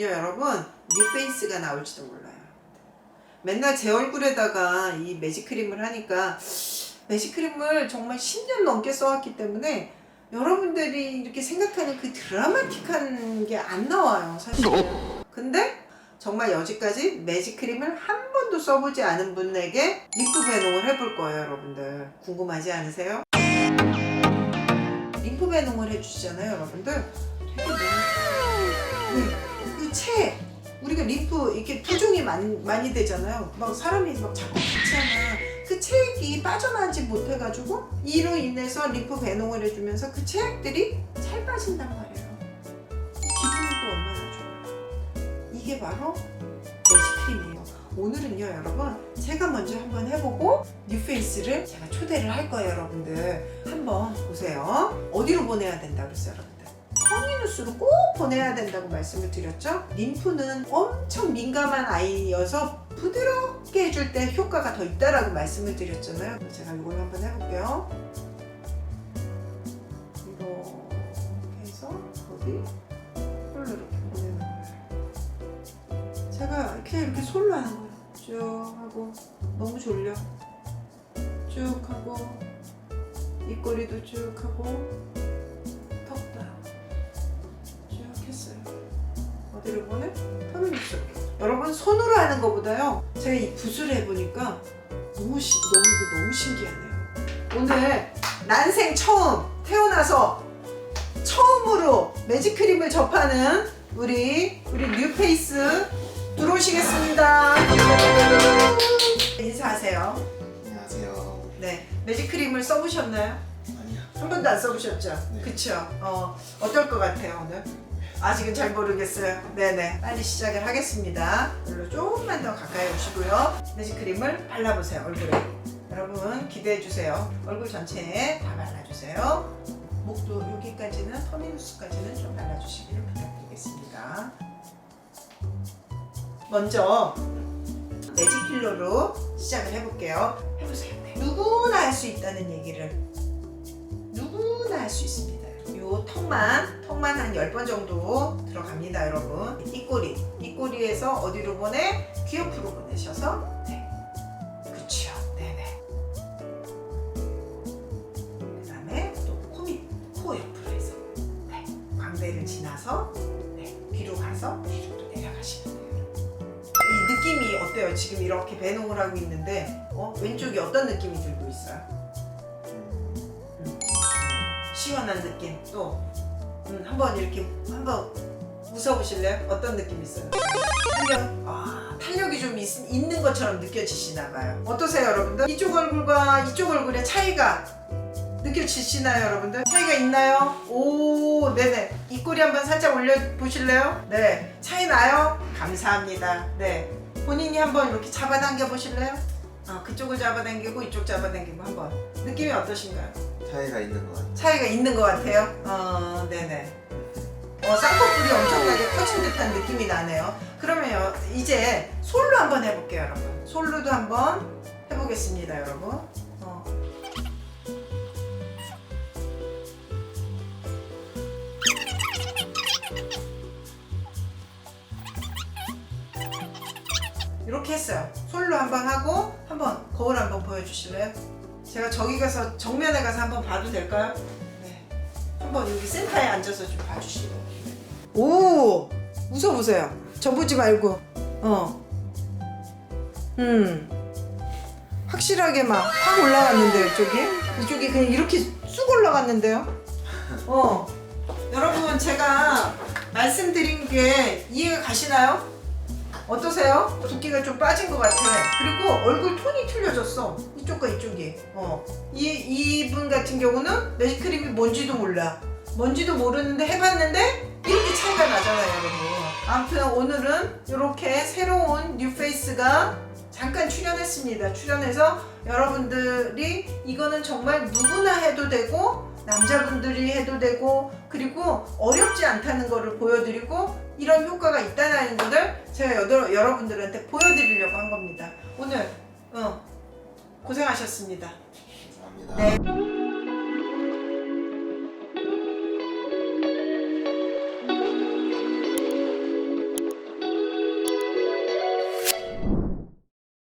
오늘은요 여러분. 뉴페이스가 나올지도 몰라요. 맨날 제 얼굴에다가 이 매직크림을 하니까 매직크림을 정말 10년 넘게 써왔기 때문에 여러분들이 이렇게 생각하는 그 드라마틱한 게 안 나와요 사실. 근데 정말 여지까지 매직크림을 한 번도 써보지 않은 분에게 림프 배농을 해볼 거예요 여러분들. 궁금하지 않으세요? 림프 배농을 해주시잖아요 여러분들. 되게 네, 그체 우리가 림프 이렇게 부종이 많이, 많이 되잖아요. 막 사람이 막 자꾸 기치하면 그 체액이 빠져나지 못해가지고 이로 인해서 림프 배농을 해주면서 그 체액들이 잘 빠진단 말이에요. 기분도 얼마나 좋아요. 이게 바로 매직크림이에요. 오늘은요 여러분 제가 먼저 한번 해보고 뉴페이스를 제가 초대를 할 거예요 여러분들 한번 보세요 어디로 보내야 된다 그랬어요 여러분 들 터미누스로 꼭 보내야 된다고 말씀을 드렸죠. 림프는 엄청 민감한 아이여서 부드럽게 해줄 때 효과가 더 있다라고 말씀을 드렸잖아요. 제가 이걸 한번 해볼게요. 이렇게 해서 어디 솔로 이렇게 보내는 거예요. 제가 그냥 이렇게 솔로 하는 거예요. 쭉 하고 너무 졸려. 쭉 하고 입꼬리도 쭉 하고 여러분 손으로 하는 것보다요. 제가 이 붓을 해보니까 너무 시, 너무 너무 신기하네요. 오늘 난생 처음 태어나서 처음으로 매직 크림을 접하는 우리 우리 뉴페이스 들어오시겠습니다. 인사하세요. 안녕하세요. 네, 매직 크림을 써보셨나요? 아니야. 한 번도 안 써보셨죠? 네. 그쵸? 어, 어떨 것 같아요, 오늘? 아직은 잘 모르겠어요. 네네. 빨리 시작을 하겠습니다. 별로 조금만 더 가까이 오시고요. 매직크림을 발라보세요, 얼굴에. 여러분, 기대해주세요. 얼굴 전체에 다 발라주세요. 목도 여기까지는, 터미누스까지는 좀 발라주시기를 부탁드리겠습니다. 먼저, 매직 필러로 시작을 해볼게요. 해보세요. 네. 누구나 할 수 있다는 얘기를 누구나 할 수 있습니다. 요 턱만, 턱만 한 10번 정도 들어갑니다, 여러분. 입꼬리, 입꼬리에서 어디로 보내? 귀 옆으로 보내셔서, 네. 그쵸, 네네. 그 다음에 또 코 밑, 코 옆으로 해서, 네. 광대를 지나서, 네. 귀로 가서, 뒤로 또 내려가시면 돼요. 이 느낌이 어때요? 지금 이렇게 배농을 하고 있는데, 어? 왼쪽이 어떤 느낌이 들고 있어요? 시원한 느낌 또 음, 한번 이렇게 한번 웃어보실래요? 어떤 느낌 있어요? 탄력 아 탄력이 좀 있, 있는 것처럼 느껴지시나 봐요 어떠세요 여러분들? 이쪽 얼굴과 이쪽 얼굴의 차이가 느껴지시나요 여러분들? 차이가 있나요? 오 네네 입꼬리 한번 살짝 올려 보실래요? 네 차이 나요? 감사합니다 네 본인이 한번 이렇게 잡아당겨 보실래요? 어, 그쪽을 잡아당기고 이쪽 잡아당기고 한번 느낌이 어떠신가요? 차이가 있는 것 같아. 차이가 있는 것 같아요. 어, 네네. 어, 쌍꺼풀이 엄청나게 커진 듯한 느낌이 나네요. 그러면 이제 솔로 한번 해볼게요, 여러분. 솔로도 한번 해보겠습니다, 여러분. 이렇게 했어요. 솔로 한번 하고 한번 거울 한번 보여주실래요? 제가 저기 가서 정면에 가서 한번 봐도 될까요? 네. 한번 여기 센터에 앉아서 좀 봐주시고. 오, 웃어보세요. 저 보지 말고. 어. 음. 확실하게 막 확 올라갔는데요, 이쪽이? 이쪽이 그냥 이렇게 쑥 올라갔는데요? 어. 여러분, 제가 말씀드린 게 이해가 가시나요? 어떠세요? 붓기가 좀 빠진 것 같아. 그리고 얼굴 톤이 틀려졌어. 이쪽과 이쪽이. 어. 이, 이분 같은 경우는 매직크림이 뭔지도 몰라. 뭔지도 모르는데 해봤는데 이렇게 차이가 나잖아요, 여러분. 아무튼 오늘은 이렇게 새로운 뉴페이스가 잠깐 출연했습니다. 출연해서 여러분들이 이거는 정말 누구나 해도 되고 남자분들이 해도 되고 그리고 어렵지 않다는 것을 보여드리고 이런 효과가 있다는 것을 제가 여러, 여러분들한테 보여드리려고 한 겁니다. 오늘 어, 고생하셨습니다. 감사합니다. 네.